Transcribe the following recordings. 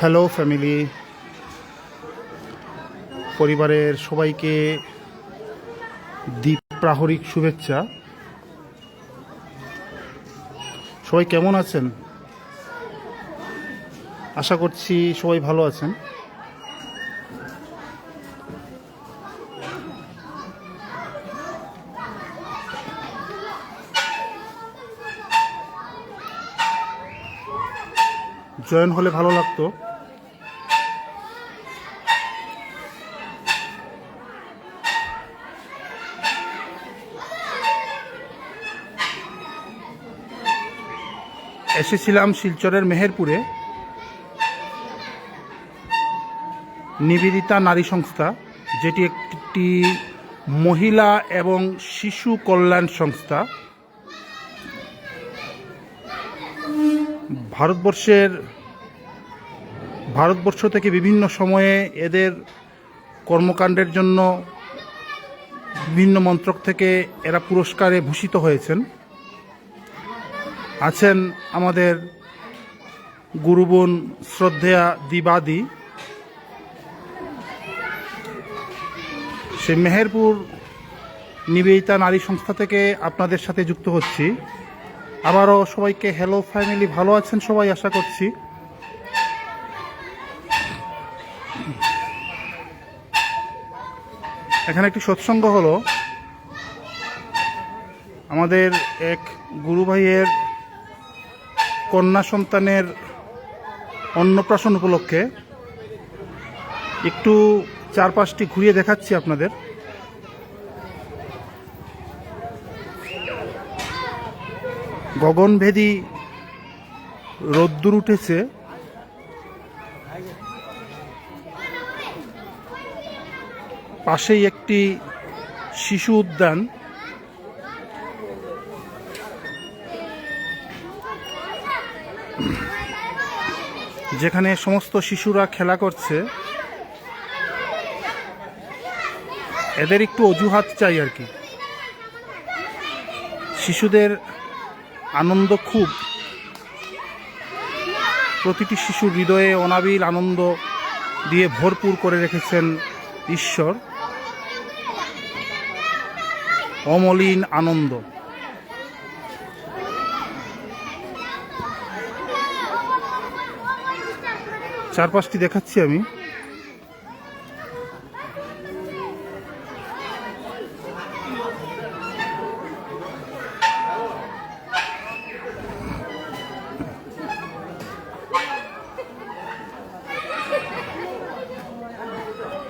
Hello family পরিবারের সবাইকে দ্বীপ প্রাহরিক শুভেচ্ছা। সবাই কেমন আছেন? আশা করছি সবাই ভালো আছেন। জয়েন হলে ভালো লাগতো। এসেছিলাম শিলচরের মেহেরপুরে। নিবেদিতা নারী সংস্থা, যেটি একটি মহিলা এবং শিশু কল্যাণ সংস্থা। ভারতবর্ষের, ভারতবর্ষ থেকে বিভিন্ন সময়ে এদের কর্মকাণ্ডের জন্য বিভিন্ন মন্ত্রক থেকে এরা পুরস্কারে ভূষিত হয়েছেন। আছেন আমাদের গুরুবোন শ্রদ্ধেয়া দিবাদি সে মেহেরপুর নিবেদিতা নারী সংস্থা থেকে আপনাদের সাথে যুক্ত হচ্ছি। আবারও সবাইকে হ্যালো ফ্যামিলি ভালো আছেন সবাই? আশা করছি। এখানে একটি সৎসঙ্গ হলো। আমাদের এক গুরু ভাইয়ের কন্যা সন্তানের অন্নপ্রাশন উপলক্ষে একটু চারপাশটি ঘুরিয়ে দেখাচ্ছি আপনাদের। গগনভেদী রোদ্দুর উঠেছে। পাশেই একটি শিশু উদ্যান। যেখানে সমস্ত শিশুরা খেলা করছে। এদের একটু অজুহাত চাই আর কি। শিশুদের আনন্দ খুব। প্রতিটি শিশুর হৃদয়ে অনাবিল আনন্দ দিয়ে ভরপুর করে রেখেছেন ঈশ্বর। অমলিন আনন্দ। চারপাশটি দেখাচ্ছি আমি।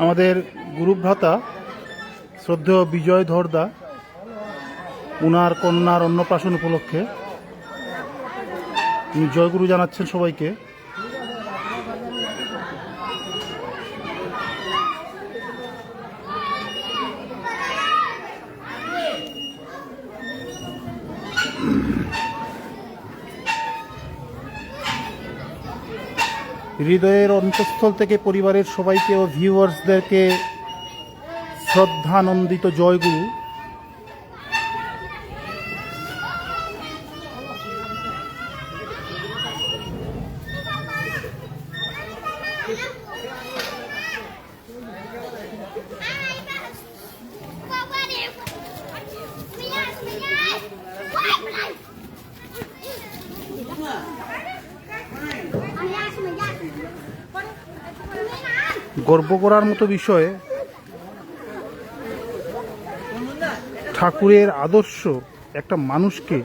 আমাদের গুরুভ্রাতা শ্রদ্ধেয় বিজয় ধরদা উনার কন্যার অন্নপ্রাশন উপলক্ষে জয়গুরু জানাচ্ছেন সবাইকে। হৃদয়ের অন্তঃস্থল থেকে পরিবারের সবাইকে ও ভিউয়ার্সদেরকে শ্রদ্ধানন্দিত জয়গুরু। গর্ব করার মতো বিষয়ে ঠাকুরের আদর্শ একটা মানুষকে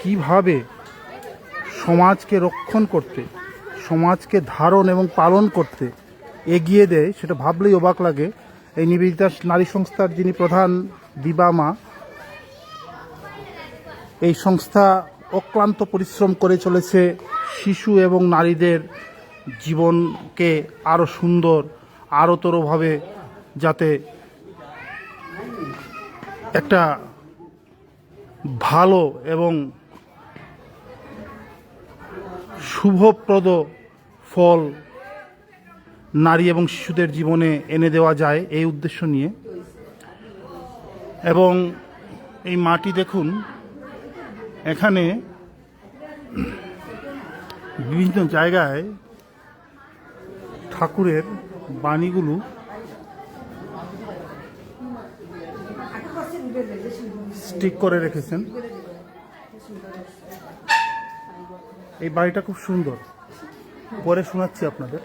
কীভাবে সমাজকে রক্ষণ করতে, সমাজকে ধারণ এবং পালন করতে এগিয়ে দেয় সেটা ভাবলেই অবাক লাগে। এই নিবেদিতা নারী সংস্থার যিনি প্রধান দিবামা এই সংস্থা অক্লান্ত পরিশ্রম করে চলেছে শিশু এবং নারীদের জীবনকে আরও সুন্দর আরোতরভাবে যাতে একটা ভালো এবং শুভপ্রদ ফল নারী এবং শিশুদের জীবনে এনে দেওয়া যায় এই উদ্দেশ্য নিয়ে। এবং এই মাটি দেখুন, এখানে বিভিন্ন জায়গায় ঠাকুরের বাণীগুলো স্টিক করে রেখেছেন। এই বাড়িটা খুব সুন্দর। পরে শোনাচ্ছি আপনাদের।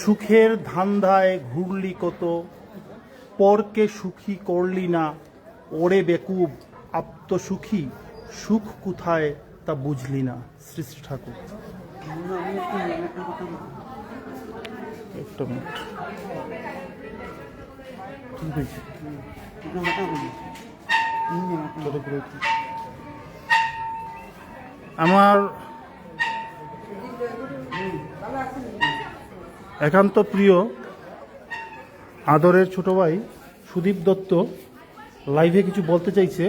সুখের ধান্ধায় ঘুরলি কত, পরকে সুখী করলি না, ওরে বেকুব আত্মসুখী সুখ কোথায় তা বুঝলি না, শ্রী শ্রী ঠাকুর। একটা মিনিট? আমার একান্ত প্রিয় আদরের ছোট ভাই সুদীপ দত্ত লাইভে কিছু বলতে চাইছে।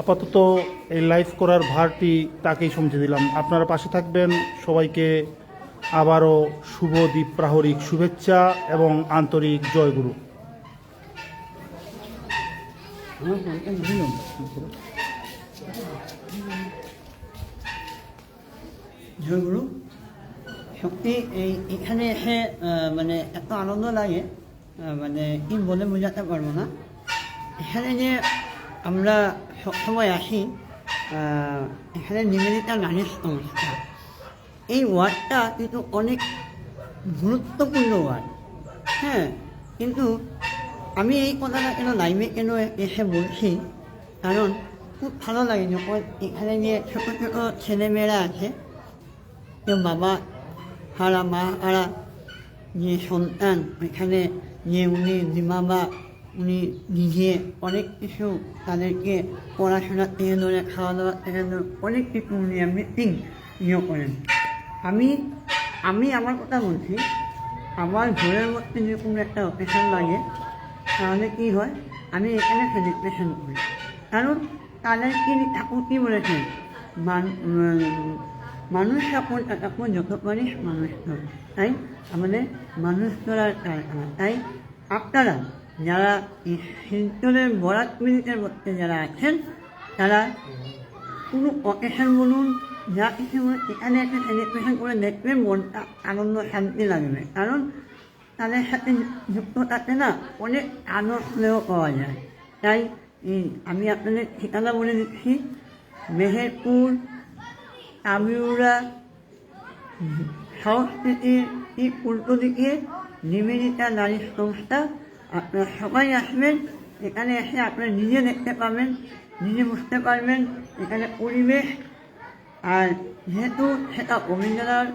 আপাতত এই লাইভ করার ভারটি তাকেই সমঝে দিলাম। আপনারা পাশে থাকবেন। সবাইকে আবারও শুভ দ্বীপ প্রাহরিক শুভেচ্ছা এবং আন্তরিক জয়গুরু। জয়গুরু সত্যি এই এখানে এসে মানে এত আনন্দ লাগে মানে কি বলে বোঝাতে পারব না। এখানে যে আমরা সবসময় আসি এখানে নিবেদিতা নারী সংস্থা এই ওয়ার্ডটা কিন্তু অনেক গুরুত্বপূর্ণ ওয়ার্ড। হ্যাঁ কিন্তু আমি এই কথাটা কেন লাইভে কেন এসে বলছি? কারণ খুব ভালো লাগে যখন এখানে যে ছোটো ছোটো ছেলেমেয়েরা আছে, যে বাবা, হারা, মা, হারা, যে সন্তান, এখানে যে উনি বাবা উনি নিজে অনেক কিছু তাদেরকে পড়াশোনা থেকে ধরে খাওয়া দাওয়া থেকে ধরে অনেক কিছু উনি মিটিং ইয়ে করেন। আমি আমি আমার কথা বলছি, আমার ঘরের মধ্যে যে কোনো একটা অকেশন লাগে, তাহলে কী হয়? আমি এখানে সেলিব্রেশন করি। কারণ তাদের কি, ঠাকুর কী বলেছেন? মান মানুষ যখন তখন যত পারিস মানুষ ধর। তাই? আমাদের মানুষ ধরার কারখানা। তাই আপনারা যারা শিলচরের বরাত মিনিটের মধ্যে যারা আছেন, তারা কোনো অকেশন বলুন যা কিছু এখানে একটা সেলিব্রেশন করে দেখবে মনটা আনন্দ শান্তি লাগবে কারণ তাদের সাথে যুক্ত থাকতে না অনেক আনন্দ পাওয়া যায় তাই আমি আপনাদের ঠিকানা বলে দিচ্ছি মেহেরপুর তামিউরা সংস্কৃতির এই উল্টো দিকে নিবেদিতা নারী সংস্থা আপনারা সবাই আসবেন এখানে এসে আপনারা নিজে দেখতে পাবেন নিজে বুঝতে পারবেন এখানে পরিবেশ আর যেহেতু সেটা অমিন্দার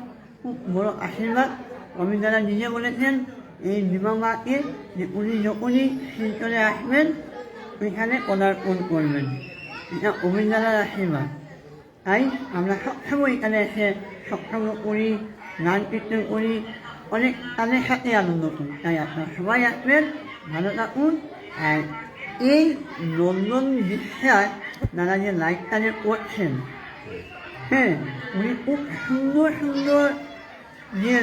খুব বড় আশীর্বাদ, অমিন্দারা নিজে বলেছেন, এই বিমা মাকে যে উনি যখনই শিলচরে আসবেন, ওইখানে পদার্পণ করবেন। এটা অমিন্দার আশীর্বাদ। তাই আমরা সবসময় এখানে এসে সৎসঙ্গ করি, গান কীর্তন করি, অনেক তাদের সাথে আনন্দ করি। তাই আপনারা সবাই আসবেন, ভালো থাকুন, আর এই নন্দন বিশ্বাস নানা যে লাইটটা যে করছেন। হ্যাঁ উনি খুব সুন্দর সুন্দর যে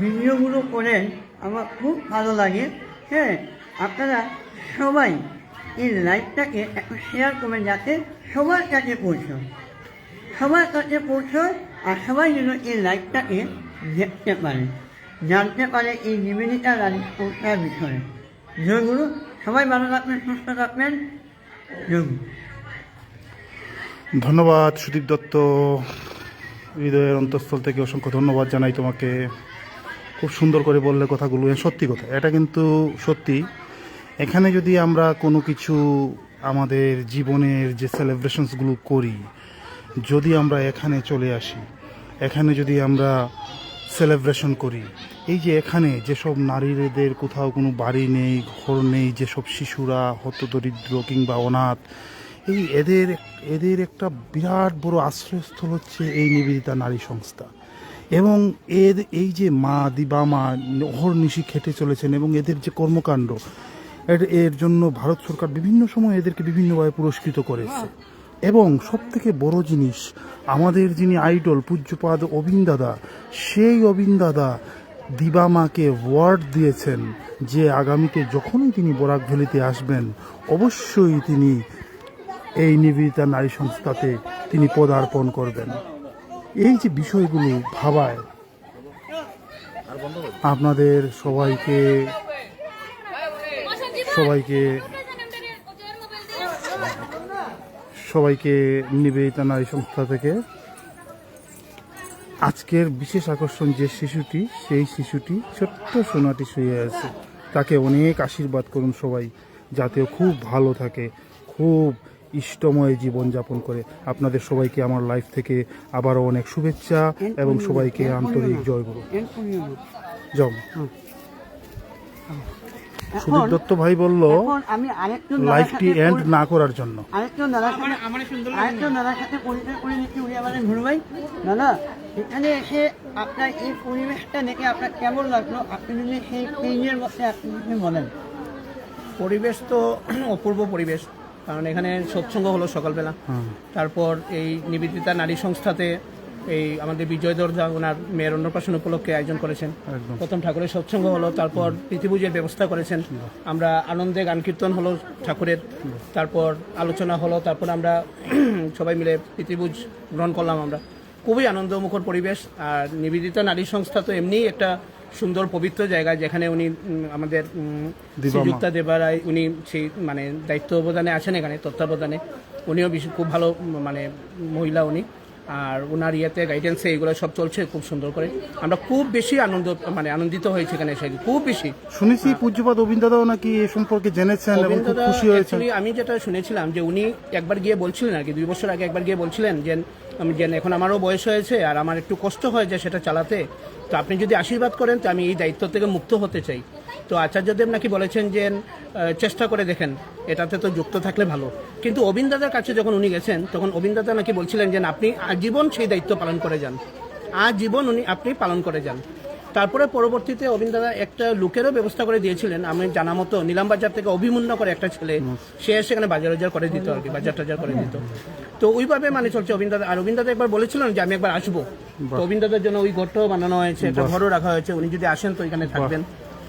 ভিডিওগুলো করেন, আমার খুব ভালো লাগে। হ্যাঁ আপনারা সবাই এই লাইভটাকে একটু শেয়ার করবেন যাতে সবার কাছে পৌঁছয়। সবার কাছে পৌঁছয় আর সবাই যেন এই লাইভটাকে দেখতে পারে। জানতে পারে এই নিবেদিতা রানী সংস্থার বিষয়ে। জয়গুরু সবাই ভালো থাকবেন, সুস্থ থাকবেন। জয়গুরু ধন্যবাদ, সুদীপ দত্ত। হৃদয়ের অন্তঃস্থল থেকে অসংখ্য ধন্যবাদ জানাই তোমাকে। খুব সুন্দর করে বললে কথাগুলো সত্যি কথা, এটা কিন্তু সত্যি। এখানে যদি আমরা কোনো কিছু আমাদের জীবনের যে সেলিব্রেশনসগুলো করি, যদি আমরা এখানে চলে আসি, এখানে যদি আমরা সেলিব্রেশন করি, এই যে এখানে যেসব নারীদের কোথাও কোনো বাড়ি নেই, ঘর নেই, যেসব শিশুরা হতদরিদ্র কিংবা অনাথ এই এদের এদের একটা বিরাট বড় আশ্রয়স্থল হচ্ছে এই নিবেদিতা নারী সংস্থা। এবং এর, এই যে মা দিবা মা অহর্নিশি খেটে চলেছেন এবং এদের যে কর্মকাণ্ড, এর এর জন্য ভারত সরকার বিভিন্ন সময় এদেরকে বিভিন্নভাবে পুরস্কৃত করেছে। এবং সব থেকে বড় জিনিস, আমাদের যিনি আইডল পূজ্যপাদ অবিন দাদা, সেই অবিন দাদা দিবা মাকে ওয়ার্ড দিয়েছেন যে আগামীতে যখনই তিনি বরাক ভ্যালিতে আসবেন, অবশ্যই তিনি এই নিবেদিতা নারী সংস্থাতে তিনি পদার্পণ করবেন। এই যে বিষয়গুলো ভাবায়, আপনাদের সবাইকে সবাইকে সবাইকে নিবেদিতা নারী সংস্থা থেকে আজকের বিশেষ আকর্ষণ যে শিশুটি, সেই শিশুটি ছোট্ট সোনাটি শুয়ে আছে। তাকে অনেক আশীর্বাদ করুন সবাই, যাতে খুব ভালো থাকে, খুব ইষ্টময় জীবন যাপন করে। আপনাদের সবাইকে আমার লাইফ থেকে আবারও অনেক শুভেচ্ছা এবং সবাইকে আন্তরিক জয় গুরু। জম সুদীপ দত্ত ভাই বলল আমি লাইফটি এন্ড না করার জন্য। আরেকজন দাদার সাথে আরেকজন দাদার সাথে পরিচয় করে নিচ্ছি উনি আমাদের ঘুরু ভাই। দাদা এখানে এসে আপনার এই পরিবেশটা দেখে আপনার কেমন লাগল? আপনি যদি সেই মধ্যে আপনি বলেন। পরিবেশ তো অপূর্ব পরিবেশ। কারণ এখানে সৎসঙ্গ হলো সকালবেলা। তারপর এই নিবেদিতা নারী সংস্থাতে এই আমাদের বিজয় দরজা ওনার মেয়ের অন্নপ্রাশন উপলক্ষে আয়োজন করেছেন। প্রথম ঠাকুরের সৎসঙ্গ হলো তারপর প্রীতিভুজের ব্যবস্থা করেছেন। আমরা আনন্দে গান কীর্তন হলো ঠাকুরের। তারপর আলোচনা হলো তারপর আমরা সবাই মিলে প্রীতিভুজ গ্রহণ করলাম আমরা। খুবই আনন্দমুখর পরিবেশ। আর নিবেদিতা নারী সংস্থা তো এমনিই একটা সুন্দর পবিত্র জায়গা যেখানে উনি আমাদের। শ্রীযুক্তা দেবারায় উনি সেই মানে দায়িত্ব অবদানে আছেন এখানে তত্ত্বাবধানে উনিও খুব ভালো মানে মহিলা উনি আর ওনার ইয়েতে গাইডেন্সে এগুলো সব চলছে খুব সুন্দর করে। আমরা খুব বেশি আনন্দ মানে আনন্দিত হয়েছে এখানে এসে খুব বেশি। শুনেছি পূজ্যপাত অভিন্দাদাও নাকি এ সম্পর্কে জেনেছেন এবং খুব খুশি actually আমি যেটা শুনেছিলাম যে উনি একবার গিয়ে বলছিলেন আর কি দুই বছর আগে একবার গিয়ে বলছিলেন যে আমি যেন এখন আমারও বয়স হয়েছে আর আমার একটু কষ্ট হয় যে সেটা চালাতে। তো আপনি যদি আশীর্বাদ করেন তো আমি এই দায়িত্ব থেকে মুক্ত হতে চাই। তো আচার্যদেব নাকি বলেছেন যে চেষ্টা করে দেখেন এটাতে তো যুক্ত থাকলে ভালো। কিন্তু অবিন্দাদার কাছে যখন উনি গেছেন তখন অবিন্দাদা নাকি বলছিলেন যে আপনি আজীবন সেই দায়িত্ব পালন করে যান। আজীবন উনি আপনি পালন করে যান। তারপরে পরবর্তীতে অবিন্দাদা একটা লোকেরও ব্যবস্থা করে দিয়েছিলেন। আমি জানা মতো নিলাম বাজার থেকে অভিমুন্য করে একটা ছেলে সে সেখানে বাজার বাজার করে দিত আর কি বাজার টাজার করে দিত। তো ওইভাবে মানে চলছে অবিন্দাদা আর অবিন্দাদা একবার বলেছিলেন যে আমি একবার আসব। তো অবিন্দাদার জন্য ওই ঘরটাও বানানো হয়েছে একটা ঘরও রাখা হয়েছে। উনি যদি আসেন তো এখানে থাকবেন।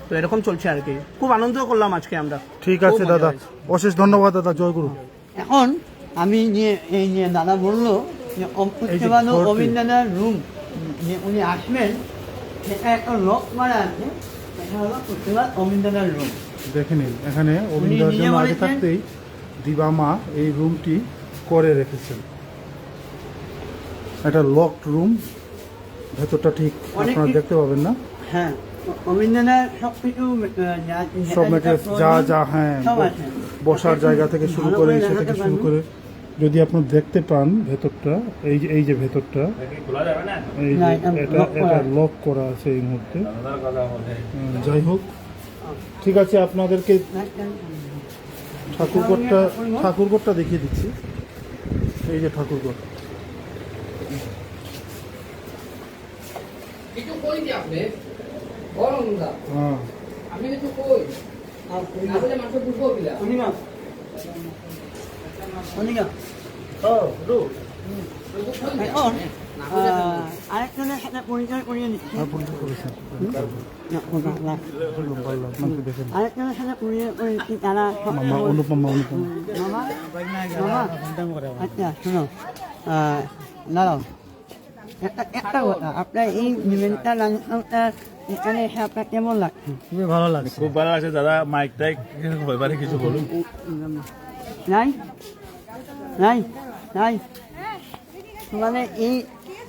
তো এরকম চলছে আর কি। খুব আনন্দ করলাম আজকে আমরা। ঠিক আছে দাদা। অশেষ ধন্যবাদ দাদা। জয়গুরু এখন আমি নিয়ে এই যে দাদা বলল যে। রুম যে উনি আসবেন সেটা একটা লক মারা আছে হলো রুম দেখে নিন এখানে জন্য আগে বলেছেন? থাকতেই দিবামা এই রুমটি করে রেখেছেন। একটা লকড রুম ভেতরটা ঠিক আপনারা দেখতে পাবেন না। হ্যাঁ। সব যা- যা হ্যাঁ সব ব- আছে। বসার জায়গা থেকে শুরু করে করে সে থেকে শুরু করে যদি আপনি দেখতে পান ভেতরটা এই যে এই যে ভেতরটা এটা এটা। লক করা আছে। এই মুহূর্তে। যাই হোক ঠিক আছে আপনাদেরকে ঠাকুরঘরটা ঠাকুরঘরটা দেখিয়ে দিচ্ছি। এই যে ঠাকুরঘর। কিছু কই দি আপনি? গরম দা হ্যাঁ। আমি কিছু কই? না বলে মাত্র দুটো বিলা আরেকজনের সাথে পরিচয় করিয়ে দিচ্ছি আর পরিচয় করেছেন। না, না। আপনাকে দেখেন আরেকজনের সাথে পরিচয় তারা আচ্ছা শোনো। দাঁড়াও। একটা কথা আপনার এই নিবেদিতা রান্নাটা এখানে এসে আপনার কেমন লাগছে? খুবই ভালো লাগছে। খুব ভালো লাগছে দাদা মাইক টাইক ব্যাপারে কিছু বলুন। নাই? নাই? নাই? মানে এই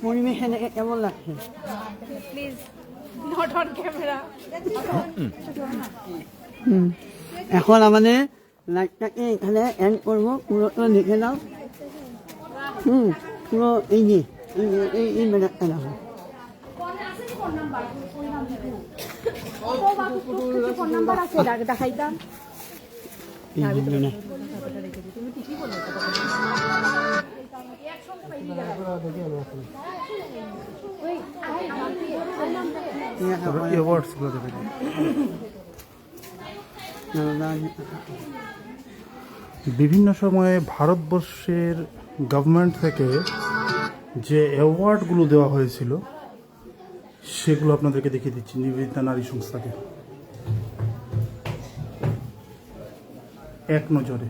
পরিবেশে কেমন লাগছে. এখন আমাদের লাইটটাকে এখানে এন্ড করব। পুরোটা লিখে দাও হুম পুরো এই যে এই ফোন নাম্বার? আছে? ডাক- দেখাইতাম অ্যাওয়ার্ডসগুলো দেখে বিভিন্ন সময়ে ভারতবর্ষের গভর্নমেন্ট থেকে যে অ্যাওয়ার্ডগুলো দেওয়া হয়েছিল সেগুলো আপনাদেরকে দেখিয়ে দিচ্ছি নিবেদিতা নারী সংস্থাকে। এক নজরে।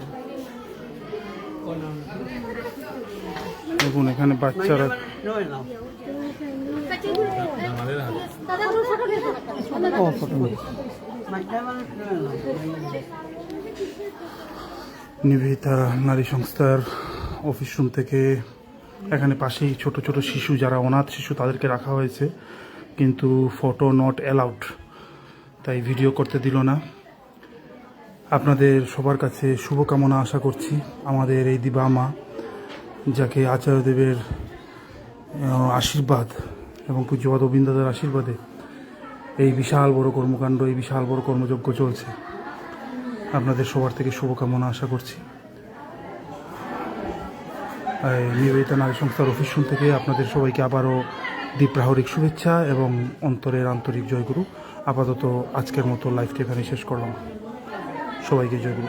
দেখি দেখুন, এখানে বাচ্চারা নিবেদিতা নারী সংস্থার অফিস রুম থেকে এখানে পাশেই ছোট ছোট শিশু যারা অনাথ শিশু তাদেরকে রাখা হয়েছে, কিন্তু ফটো নট অ্যালাউড তাই ভিডিও করতে দিল না। আপনাদের সবার কাছে শুভকামনা আশা করছি। আমাদের এই দিবা মা, যাকে আচার্যদেবের আশীর্বাদ এবং পূজ্যপাদ অবিন্দাদের আশীর্বাদে এই বিশাল বড় কর্মকাণ্ড, এই বিশাল বড় কর্মযজ্ঞ চলছে। আপনাদের সবার থেকে শুভকামনা আশা করছি। নিবেদিতা নারী সংস্থার অফিস থেকে আপনাদের সবাইকে আবারও দ্বীপ্রাহরিক শুভেচ্ছা এবং অন্তরের আন্তরিক জয়গুরু। আপাতত আজকের মতো লাইভটি এখানে শেষ করলাম। সবাইকে জয়গুরু